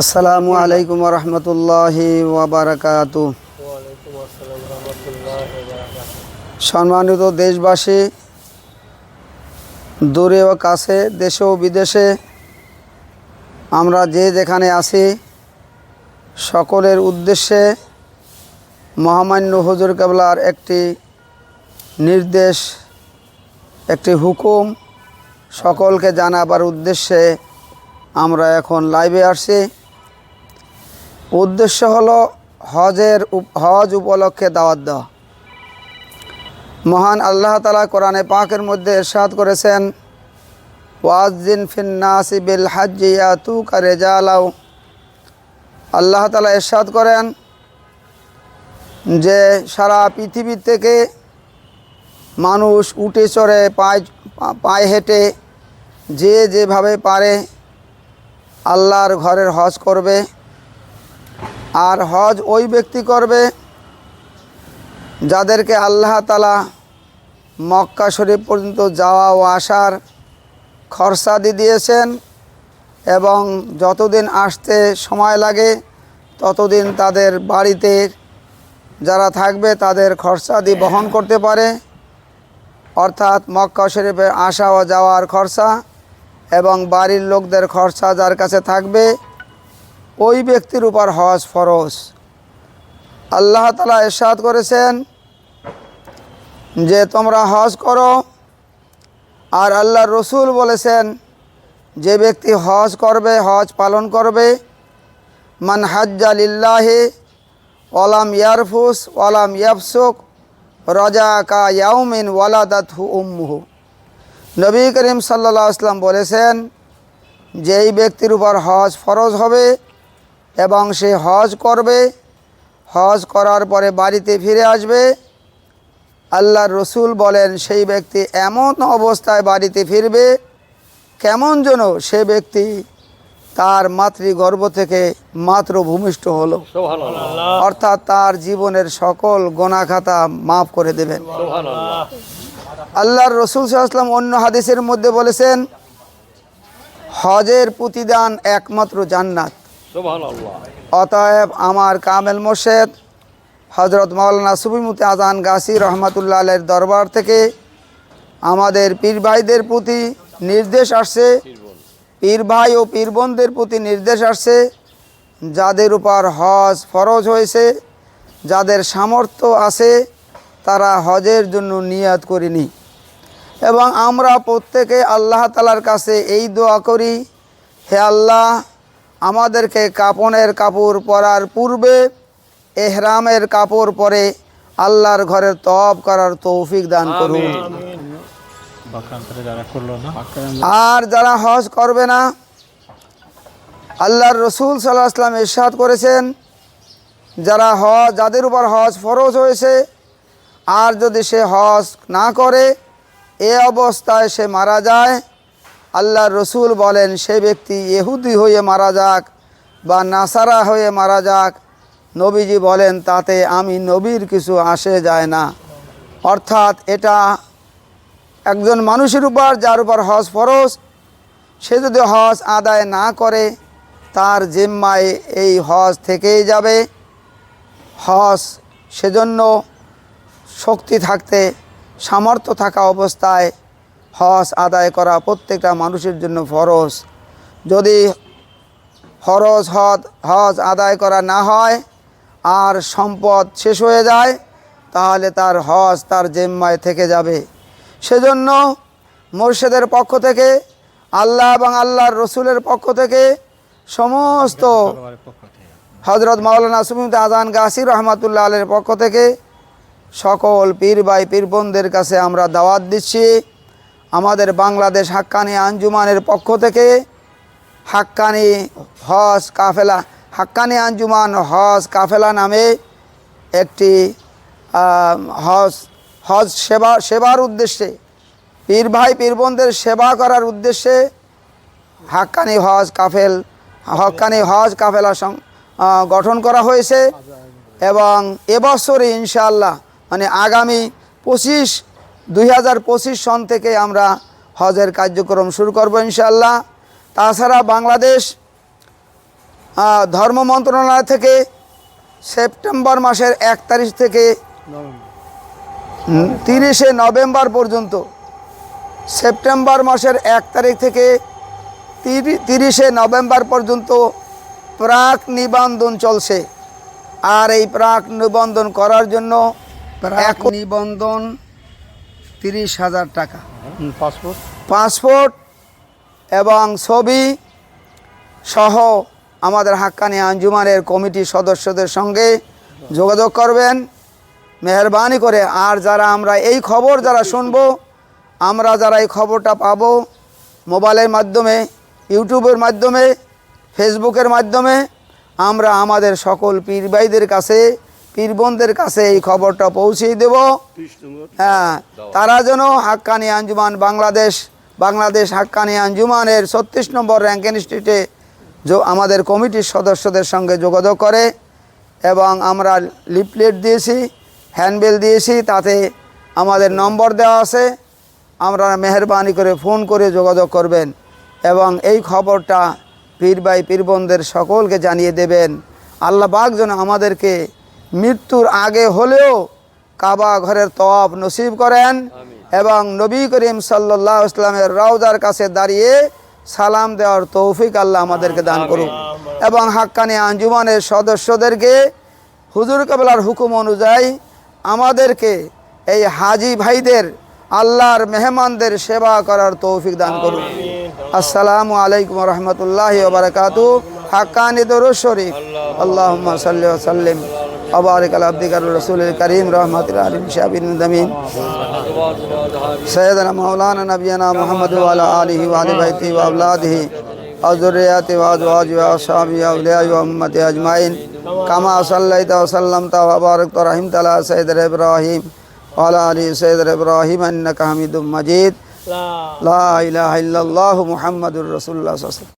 আসসালামু আলাইকুম রহমতুল্লাহি রহমতুল্লাহ সম্মানিত দেশবাসী, দূরে ও কাছে, দেশে ও বিদেশে, আমরা যে যেখানে আছি, সকলের উদ্দেশ্যে মহামান্য হুজুর কেবলার একটি নির্দেশ, একটি হুকুম সকলকে জানাবার উদ্দেশ্যে আমরা এখন লাইভে আসছি। উদ্দেশ্য হলো হজের হজ উপলক্ষে দাওয়াত দেওয়া। মহান আল্লাহ তালা কোরআনে পাকের মধ্যে এরশাদ করেছেন ওয়াজদিন ফিন্নাসি বিল হাজিয়া তু কারে জালাও আল্লাহ তালা এরশাদ করেন যে, সারা পৃথিবী থেকে মানুষ উঠে চড়ে, পায়ে পায়ে হেঁটে, যে যেভাবে পারে, আল্লাহর ঘরের হজ করবে। আর হজ ওই ব্যক্তি করবে যাদেরকে আল্লাহ তালা মক্কা শরীফ পর্যন্ত যাওয়া ও আসার খরচা খরচাদি দিয়েছেন এবং যতদিন আসতে সময় লাগে ততদিন তাদের বাড়িতে যারা থাকবে তাদের খরচাদি বহন করতে পারে। অর্থাৎ মক্কা শরীফে আসা ও যাওয়ার খরচা এবং বাড়ির লোকদের খরচা যার কাছে থাকবে ওই ব্যক্তির উপর হজ ফরজ। আল্লাহ তালা এরশাদ করেছেন যে তোমরা হজ করো আর আল্লাহ রসুল বলেছেন, যে ব্যক্তি হজ করবে, হজ পালন করবে, মান হাজ্জা লিল্লাহি ওলাম ইয়ারফুস ওলাম ইয়াফসুক রজা কা ইয়াউমিন ওয়ালাদাত হু উম্মুহু। নবী করিম সাল্লা আসলাম বলেছেন, যে এই ব্যক্তির উপর হজ ফরজ হবে এবং সে হজ করবে। হজ করার পরে বাড়িতে ফিরে আসবে। আল্লাহর রসুল বলেন সেই ব্যক্তি এমন অবস্থায় বাড়িতে ফিরবে কেমন যেন সে ব্যক্তি তার মাতৃগর্ভ থেকে মাত্র ভূমিষ্ঠ হলো অর্থাৎ তার জীবনের সকল গোনাখাতা মাফ করে দেবেন। আল্লাহর রসুল সাল্লাম অন্য হাদিসের মধ্যে বলেছেন হজের প্রতিদান একমাত্র জান্নাত। অতএব আমার কামেল মোর্শেদ হজরত মাওলানা সুবিমুতি আজান গাছি রহমাতুল্লাহ আলের দরবার থেকে আমাদের পীর ভাইদের প্রতি নির্দেশ আসছে, পীর ভাই ও পীর বোনদের প্রতি নির্দেশ আসছে, যাদের উপর হজ ফরজ হয়েছে, যাদের সামর্থ্য আছে, তারা হজের জন্য নিয়াত করিনি। এবং আমরা প্রত্যেকে আল্লাহ তালার কাছে এই দোয়া করি, হে আল্লাহ আমাদেরকে কাপনের কাপড় পরার পূর্বে এহরামের কাপড় পরে আল্লাহর ঘরের তপ করার তৌফিক দান করুন। বাক্রান্তরে যারা করল না। আর যারা হজ করবে না আল্লাহর রসুল সাল্লাহ আসলাম ইরশাদ করেছেন যারা হজ যাদের উপর হজ ফরজ হয়েছে আর যদি সে হজ না করে এ অবস্থায় সে মারা যায়। আল্লাহর রসুল বলেন, সে ব্যক্তি ইহুদি হয়ে মারা যাক বা নাসারা হয়ে মারা যাক, নবীজি বলেন, তাতে আমি নবীর কিছু আসে যায় না। অর্থাৎ এটা একজন মানুষের উপর, যার উপর হজ ফরজ, সে যদি হজ আদায় না করে, তার জিম্মায় এই হজ থেকেই যাবে। হজ সেজন্য শক্তি থাকতে, সামর্থ্য থাকা অবস্থায় হজ আদায় করা প্রত্যেকটা মানুষের জন্য ফরজ। যদি ফরজ হজ হজ আদায় করা না হয় আর সম্পদ শেষ হয়ে যায়, তাহলে তার হজ তার জেম্মায় থেকে যাবে। সেজন্য মোর্শেদের পক্ষ থেকে, আল্লাহ এবং আল্লাহর রসুলের পক্ষ থেকে সমস্ত হজরত মাওলানা সুমিত আজান গাছি রহমাতুল্লাহ আলের পক্ষ থেকে সকল পীর বাই পীর বোনদের কাছে আমরা দাওয়াত দিচ্ছি। আমাদের বাংলাদেশ হাক্কানি আঞ্জুমানের পক্ষ থেকে হাক্কানি হজ কাফেলা, হাক্কানি আঞ্জুমান হজ কাফেলা নামে একটি হজ হজ সেবা, সেবার উদ্দেশ্যে, পীর ভাই, পীর বোনদের সেবা করার উদ্দেশ্যে হাক্কানি হজ কাফেল, হক্কানি হজ কাফেলা সং- গঠন করা হয়েছে এবং এবছরে ইনশাআল্লাহ মানে আগামী পঁচিশ দুই হাজার পঁচিশ সন থেকে আমরা হজের কার্যক্রম শুরু করব ইনশাল্লাহ তাছাড়া বাংলাদেশ ধর্ম মন্ত্রণালয় থেকে সেপ্টেম্বর মাসের এক তারিখ থেকে তিরিশে নভেম্বর পর্যন্ত সেপ্টেম্বর মাসের এক তারিখ থেকে তিরি- তিরিশে নভেম্বর পর্যন্ত প্রাক নিবন্ধন চলছে। আর এই প্রাক নিবন্ধন করার জন্য প্রাক নিবন্ধন তিরিশ হাজার টাকা। পাসপোর্ট? পাসপোর্ট এবং ছবি সহ আমাদের হাক্কানি আঞ্জুমানের কমিটির সদস্যদের সঙ্গে যোগাযোগ করবেন। মেহরবানি করে আর যারা আমরা এই খবর যারা শুনব আমরা যারা এই খবরটা পাব মোবাইলের মাধ্যমে ইউটিউবের মাধ্যমে ফেসবুকের মাধ্যমে আমরা আমাদের সকল পীর ভাইদের কাছে পীর বোনদের কাছে এই খবরটা পৌঁছে দেব। হ্যাঁ তারা যেন হাক্কানি আঞ্জুমান বাংলাদেশ বাংলাদেশ হাক্কানি আঞ্জুমানের ছত্রিশ নম্বর র্যাঙ্ক ইনস্টিটিউটে আমাদের কমিটির সদস্যদের সঙ্গে যোগাযোগ করে এবং আমরা লিফলেট দিয়েছি, হ্যান্ডবিল দিয়েছি, তাতে আমাদের নম্বর দেওয়া আছে। আমরা মেহরবানি করে ফোন করে যোগাযোগ করবেন এবং এই খবরটা পীর ভাই পীরবন্ধের সকলকে জানিয়ে দেবেন। আল্লাহ পাক যেন আমাদেরকে মৃত্যুর আগে হলেও কাবা ঘরের তওয়াব নসিব করেন এবং নবী করিম সাল্লাহ ইসলামের রওজার কাছে দাঁড়িয়ে সালাম দেওয়ার তৌফিক আল্লাহ আমাদেরকে দান করুন এবং হাক্কানি আঞ্জুমানের সদস্যদেরকে হুজুর কাবলার হুকুম অনুযায়ী আমাদেরকে এই হাজি ভাইদের আল্লাহর মেহমানদের সেবা করার তৌফিক দান করুন আসসালামু আলাইকুম রহমতুল্লাহ বারকাতু হাক্কানি দরুদ শরীফ। আল্লাহ সাল্লি সাল্লিম। وبارك على عبدك الرسول الكريم رحمة العالم شعبين المدمين سيدنا مولانا نبينا محمد وعلى آله وعلى بيته وأولاده وذرياته وأزواجه وأصحابه وأوليائه وأمته أجمعين كما صليت وسلمت وباركت ورحمت على سيدنا إبراهيم وعلى آل سيدنا إبراهيم إنك حميد مجيد لا إله إلا الله محمد رسول الله صلى الله عليه وسلم